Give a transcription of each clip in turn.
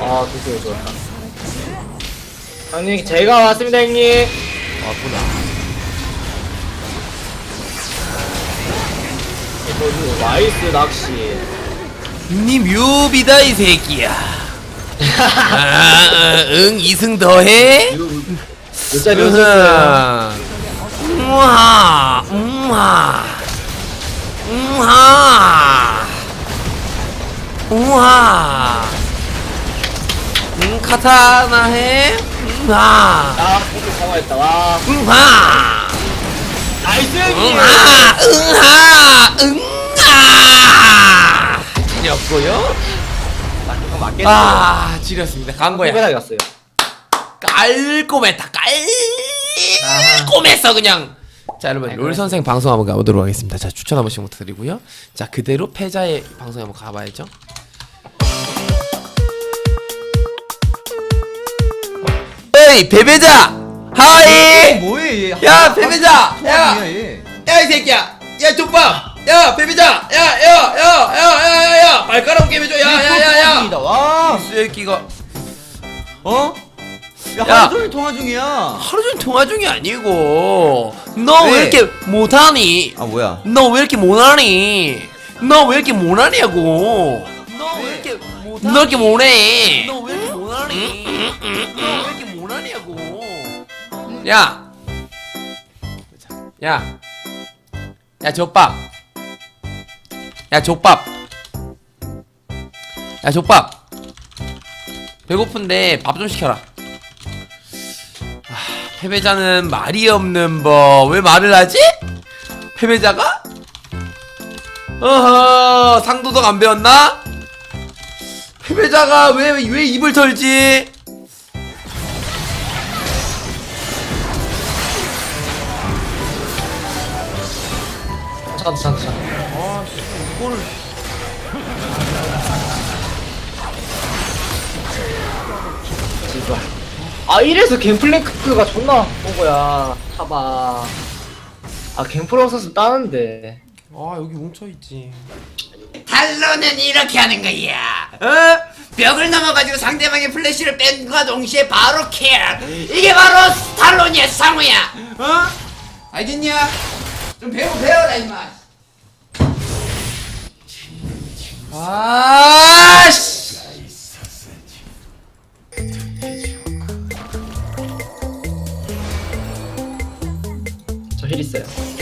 아 도쿄 좋았다 형님 제가 왔습니다 형님 왔구나. 저기 나이스 낚시 니 뮤비다 이 새끼야. 아, 어, 응 이승 더해? 몇 자리 오셨어요? 우하, 우하, 우하, 우하. 응 카타나 해? 우하, 아 포크 강화했다. 와. 우하, 나이스 형님 응하, 응하, 응하. 지렸고요. 이거 맞겠어 아, 지렸습니다. 간 거야. 후배나 갔어요. 깔끔했다. 깔끔했어 그냥. 자 여러분 롤 선생 방송 한번 가보도록 하겠습니다. 자 추천 한 번씩 부탁드리고요. 자 그대로 패자의 방송에 한번 가봐야죠 에이 베베자 하이 뭐해 얘? 야, 베베자! 야! 야! 얘. 야이 새끼야 야 족밥 야 베베자 야야야야야야야 발가락 게임 해줘 야야야야 다 와. 이 새끼가 어? 야, 야. 하루 종일 통화 중이야. 하루 종일 통화 중이 아니고 너 왜 왜? 이렇게 못하니? 아 뭐야? 너 왜 이렇게 못하니? 너 왜 이렇게 못하냐고? 너 왜 이렇게 못하니? 너 이렇게 못해? 너왜 이렇게 못하니? 너왜 이렇게 못 하냐고? 야, 야, 야 족밥, 야 족밥, 야 족밥. 배고픈데 밥 좀 시켜라. 패배자는 말이 없는 법. 왜 말을 하지? 패배자가? 어허, 상도덕 안 배웠나? 패배자가 왜, 왜 입을 털지? 찬 찬찬 이거를. 제발 아 이래서 갱플랭크가 존나 온 거야 타봐 아 갱플 없어서 따는데 아, 여기 뭉쳐있지. 탈론은 이렇게 하는 거야. 어? 벽을 넘어가지고 상대방의 플래시를 뺀과 동시에 바로 킬. 이게 바로 탈론이야, 상우야. 어? 알겠냐? 좀 배워 배워라 임마. 아, 씨! 저 힐 있어요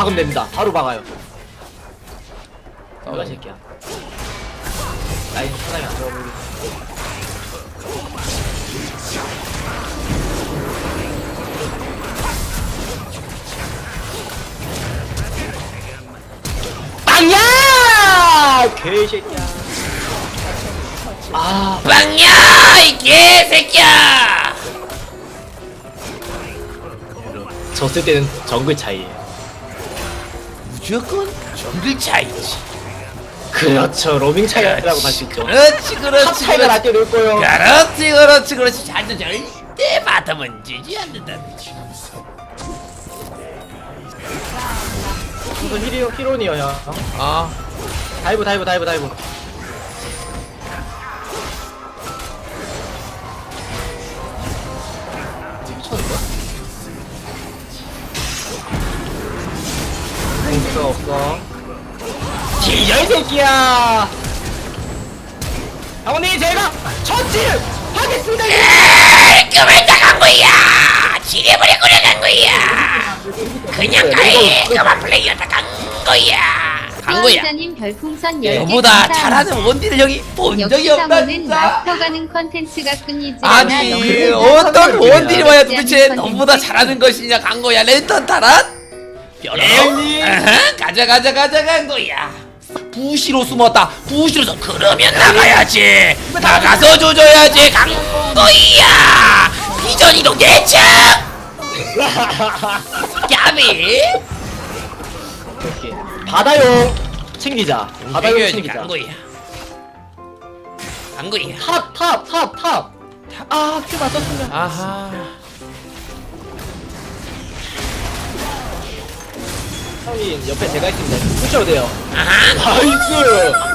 박으면 됩니다. 바로 박아요. 싸우라 새끼야 라인 편하게 안 들어보게 빵야! 개새끼야. 아. 빵야! 이 개새끼야. 졌을 때는 정글 차이에요 무조건 정글 차이지. 그렇죠 로밍 차이라고 있죠 그렇지, 탑 그렇지, 차이가 그렇지. 낮게 놀 거요 그렇지, 그렇지, 그렇지. 자주 절대 바텀은 지지 않는다. 저 히로 히로니어 형 아. 다이브 다이브 다이브 다이브 없어 없어. 뒤져 이 새끼야! 아버님 제가 처치를 하겠습니다! 그만 나간 거야! 지뢰버리고 나간 거야! 그냥 가해! 그만 플레이어 나간 거야! 간 거야. 수험자님 별풍선 야, 10개 너보다 감사합니다. 잘하는 원딜을 형이 본 적이 마스터 가는 컨텐츠가 끊이지 않아 아니 어떤. 원딜이 와야 도대체. 너보다 잘하는 것이냐 간 거야? 랜턴 타란? 뼈로 아하, 가자 가자 가자 간 거야. 부시로 숨었다. 부시로 숨. 그러면 나가야지. 나가서 조져야지. 간 거야. 비전 이동 대책 까비. 바다용 챙기자. 챙겨야지. 챙기자. 간 거야. 간 거야. 탑 탑 탑 탑 아 큐 맞췄으면 아하 형님 옆에 제가 있습니다. 푸셔도 돼요. 아하! 나이스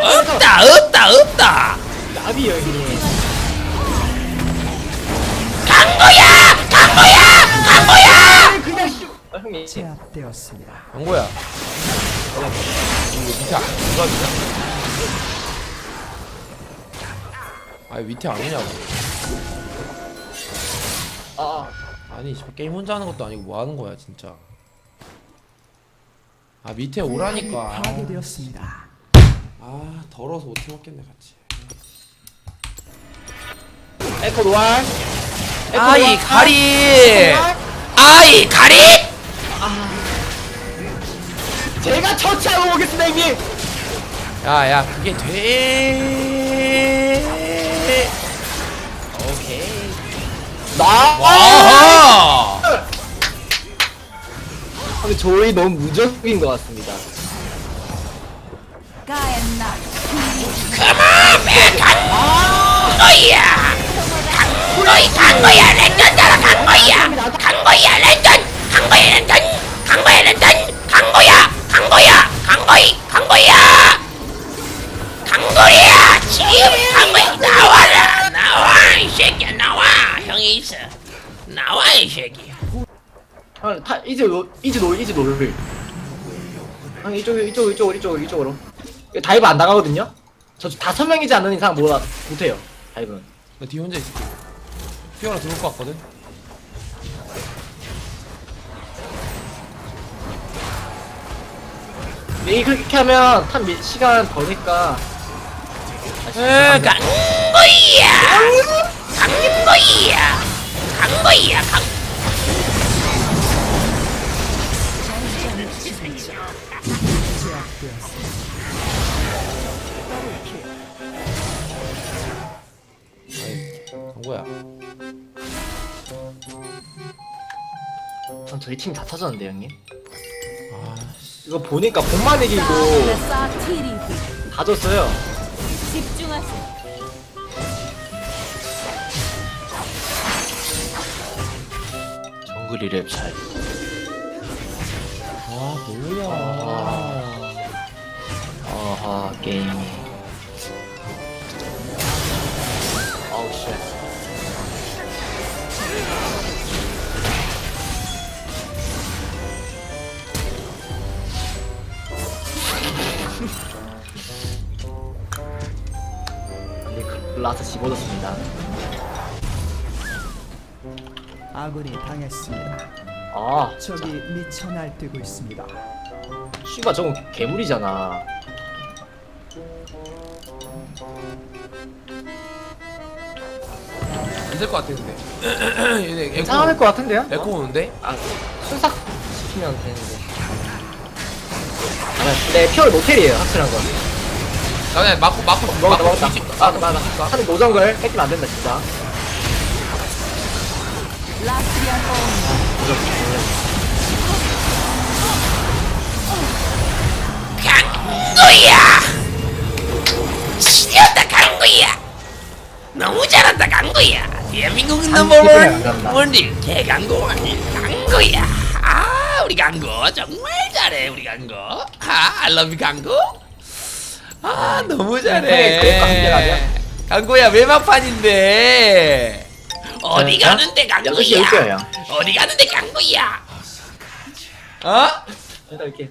없다 없다 없다! 나비 형님. 간 거야! 그냥 슈 아, 형님 간 거야 이거 밑에 안 가지냐 아 밑에 아니냐고. 아. 아니 씨발 게임 혼자 하는 것도 아니고 뭐 하는 거야 진짜. 아 밑에 오라니까. 아 더러워서 못 해먹겠네 같이. 에코 노알. 에코 아이 노알. 가리. 노알. 아이 가리 제가 처치하고 오겠습니다 형님 야 야 그게 돼 오케이 나 와하 근데 저희 너무 무적인 것 같습니다 거야 간 거야 간 거야 간 거야 간 거야 랜턴 간 거야 랜턴 간 거야 랜턴 간 거야! 간 거야! 간 거이! 간 거야! 간 거야! 지금 간 거야 나와라! 나와 이 새끼야! 나와! 형이 있어. 나와 이 새끼야. 형 타, 이제 노 이제 노 이제 노를 형 이쪽 이쪽 이쪽 이쪽 이쪽으로. 이거 다이브 안 나가거든요? 저 다섯 명이지 않는 이상 못 못해요 다이브는. 나 뒤에 혼자 있을게. 피어나 들어올 것 같거든 근데 이 그렇게 하면 한 미- 시간 버니까. 에 간 거야! 간 거야! 간 거야 간간 거야. 전 저희 팀 다 터졌는데 형님. 아 이거 보니까 본만 이기고 다 졌어요 정글 이 랩 잘. 아 뭐야 아하 게임이. 아우 쉣. 근데 라스 집어졌습니다. 아군이 당했습니다. 아, 적이 미쳐 날뛰고 있습니다. 씨가 저건 괴물이잖아. 안 될 것 같아 근데 얘네 에코 괜찮을 것 같은데요? 에코 오는데 아, 순삭 시키면 되는데. 아, 네, 피어를 모텔이에요, 확실한 건. 나 그냥 막고 막고 먹었다, 막고 먹었다. 뒤집- 아, 맞아, 맞아. 하는 노정글 뺏기면 안 된다, 진짜. 간 거야 지렸다 간 거야 너무 잘한다 간 거야 대한민국 한 넘버원 간다. 원딜 대강고 원딜 간 거야 아 우리 강구 정말 잘해 우리 강구 아 알러뷰 강구 아 너무 네, 그래, 잘해 강구야 외막판인데. 어디 자, 가는데 여섯 시열 강구야. 어디 가는데 강구야? 어? 일단 이렇게.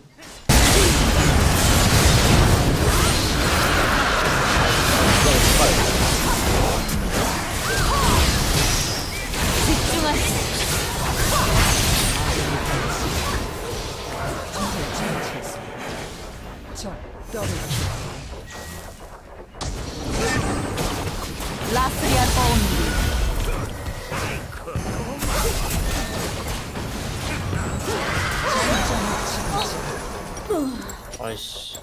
아이씨.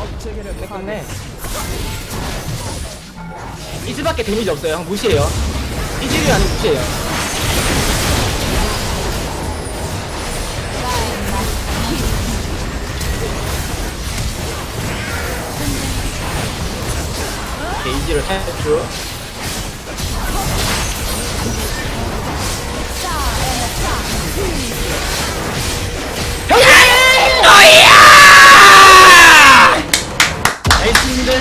업체계를 끝내. 이즈밖에 데미지 없어요. 형 무시해요. 이즈이 아니면 무시해요. 게이지를 탈출.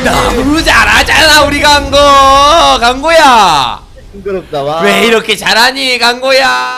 너무 잘하잖아 우리 강구 강구야 징그럽다 와. 왜 이렇게 잘하니 강구야